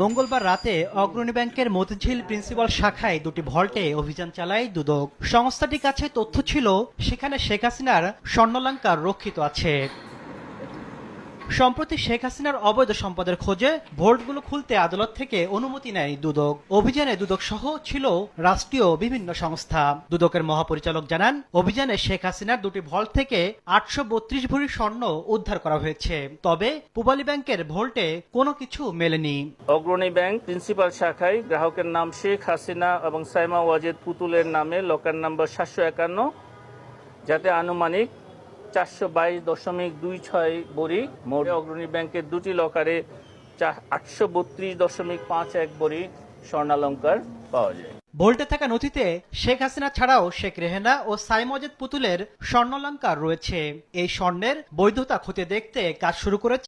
মঙ্গলবার রাতে অগ্রণী ব্যাংকের মতিঝিল প্রিন্সিপাল শাখায় দুটি ভল্টে অভিযান চালায় দুদক। সংস্থাটির কাছে তথ্য ছিল, সেখানে শেখ হাসিনার স্বর্ণালঙ্কার রক্ষিত আছে। সম্প্রতি শেখ হাসিনার অবৈধ সম্পদের খোঁজে ভোল্টগুলো খুলতে আদালত থেকে অনুমতি নেয় দুদক। অভিযানে দুদক সহ ছিল রাষ্ট্রীয় বিভিন্ন সংস্থা। দুদকের মহাপরিচালক জানান, অভিযানে শেখ হাসিনার দুটি ভল্ট থেকে আটশো বত্রিশ ভরি স্বর্ণ উদ্ধার করা হয়েছে। তবে পূবালী ব্যাংকের ভোল্টে কোনো কিছু মেলেনি। অগ্রণী ব্যাংক প্রিন্সিপাল শাখায় গ্রাহকের নাম শেখ হাসিনা এবং সাইমা ওয়াজেদ পুতুলের নামে লকার নাম্বার সাতশো একান্ন, যাতে আনুমানিক চারশো বাইশ দশমিক দুই ছয় বড়ি। মোট অগ্রণী ব্যাংকের দুটি লকারে আটশো বত্রিশ দশমিক পাঁচ এক বড়ি স্বর্ণালঙ্কার পাওয়া যায়। ভোল্টে থাকা নথিতে শেখ হাসিনা ছাড়াও শেখ রেহেনা ও সাইমজেদ পুতুলের স্বর্ণলঙ্কার রয়েছে। এই স্বর্ণের বৈধতা খতিয়ে দেখতে কাজ শুরু করেছে